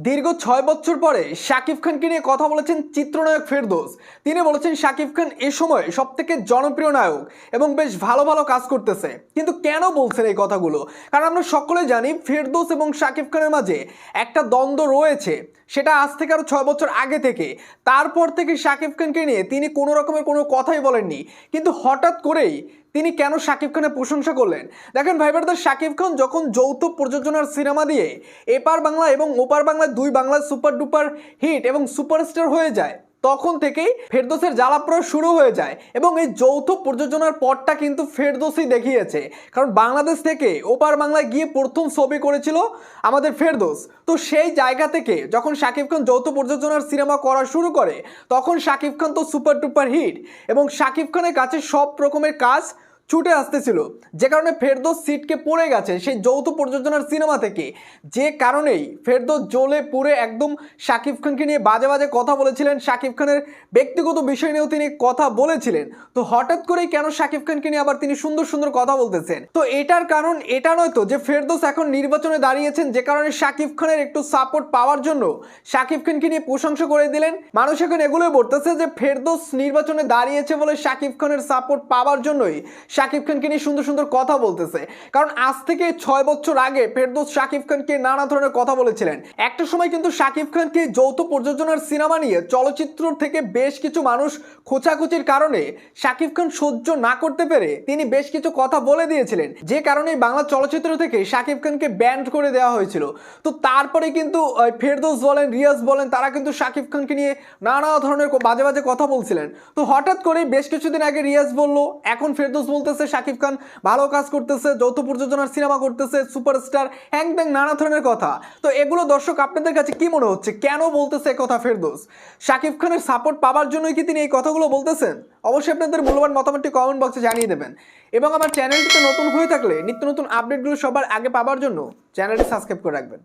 দীর্ঘ ছয় বছর পরে শাকিব খানকে নিয়ে কথা বলেছেন চিত্রনায়ক ফেরদোস। তিনি বলেছেন, শাকিব খান এ সময় সব থেকে জনপ্রিয় নায়ক এবং বেশ ভালো ভালো কাজ করতেছে। কিন্তু কেন বলছেন এই কথাগুলো? কারণ আমরা সকলে জানি ফেরদোস এবং শাকিব খানের মাঝে একটা দ্বন্দ্ব রয়েছে। সেটা আজ থেকে আরও ছয় বছর আগে থেকে। তারপর থেকে শাকিব খানকে নিয়ে তিনি কোনো রকমের কোনো কথাই বলেননি। কিন্তু হঠাৎ করেই তিনি কেন শাকিব খানের প্রশংসা করলেন? দেখেন ভাই ব্রাদার শাকিব খান যখন যৌথ প্রযোজনার সিনেমা দিয়ে এপার বাংলা এবং ওপার বাংলা দুই বাংলা সুপার ডুপার হিট এবং সুপারস্টার হয়ে যায় তখন থেকেই ফেরদোসের জ্বালাপ্রয় শুরু হয়ে যায় এবং এই যৌথ প্রযোজনার পরটা কিন্তু ফেরদোসই দেখিয়েছে। কারণ বাংলাদেশ থেকে ওপার বাংলায় গিয়ে প্রথম ছবি করেছিল আমাদের ফেরদোস। তো সেই জায়গা থেকে যখন শাকিব খান যৌথ প্রযোজনার সিনেমা করা শুরু করে, তখন শাকিব খান তো সুপার টুপার হিট এবং শাকিব খানের কাছে সব রকমের কাজ ছুটে আসতেছিল। যে কারণে ফেরদোস সিটকে পড়ে গেছে সেই যৌথ প্রযোজনার সিনেমা থেকে। যে কারণেই ফেরদোস জ্বলে পুড়ে একদম শাকিব খানকে নিয়ে বাজে বাজে কথা বলেছিলেন। শাকিব খানের ব্যক্তিগত বিষয় নিয়েও তিনি কথা বলেছিলেন। তো হঠাৎ করেই কেন শাকিব খানকে নিয়ে আবার তিনি সুন্দর সুন্দর কথা বলতেছেন? তো এটার কারণ এটা নয় তো যে ফেরদোস এখন নির্বাচনে দাঁড়িয়েছেন, যে কারণে শাকিব খানের একটু সাপোর্ট পাওয়ার জন্য শাকিব খানকে নিয়ে প্রশংসা করে দিলেন। মানুষ এখন এগুলোই বলতেছে যে ফেরদোস নির্বাচনে দাঁড়িয়েছে বলে শাকিব খানের সাপোর্ট পাওয়ার জন্যই শাকিব খানকে নিয়ে সুন্দর সুন্দর কথা বলতেছে। কারণ আজ থেকে ছয় বছর আগে ফেরদোস শাকিব খানকে নানা ধরনের কথা বলেছিলেন। একটা সময় কিন্তু শাকিব খানকে যৌথ প্রযোজনার সিনেমা নিয়ে চলচ্চিত্র থেকে বেশ কিছু মানুষ খোঁচাখুচির কারণে শাকিব খান সহ্য না করতে পেরে তিনি বেশ কিছু কথা বলে দিয়েছিলেন। যে কারণে বাংলা চলচ্চিত্র থেকে শাকিব খানকে ব্যান্ড করে দেওয়া হয়েছিল। তো তারপরে কিন্তু ফেরদৌস বলেন, রিয়াজ বলেন, তারা কিন্তু শাকিব খানকে নিয়ে নানা ধরনের বাজে বাজে কথা বলছিলেন। তো হঠাৎ করেই বেশ কিছুদিন আগে রিয়াজ বলল, এখন ফেরদৌস বলতেছে শাকিব খান, ভালো কাজ করতেছে, যৌথ প্রযোজনার সিনেমা করতেছে, সুপারস্টার হ্যাং নানা ধরনের কথা। তো এগুলো দর্শক, আপনাদের কাছে কি মনে হচ্ছে? কেন বলতেছে কথা ফেরদৌস? শাকিব খানের সাপোর্ট পাওয়ার জন্যই কি তিনি এই কথাগুলো বলতেছেন? অবশ্যই আপনাদের মূল্যবান মতামতটি কমেন্ট বক্সে জানিয়ে দেবেন। এবং আমার চ্যানেলটিতে নতুন হয়ে থাকলে নিত্য নতুন আপডেটগুলো সবার আগে পাওয়ার জন্য চ্যানেলটি সাবস্ক্রাইব করে রাখবেন।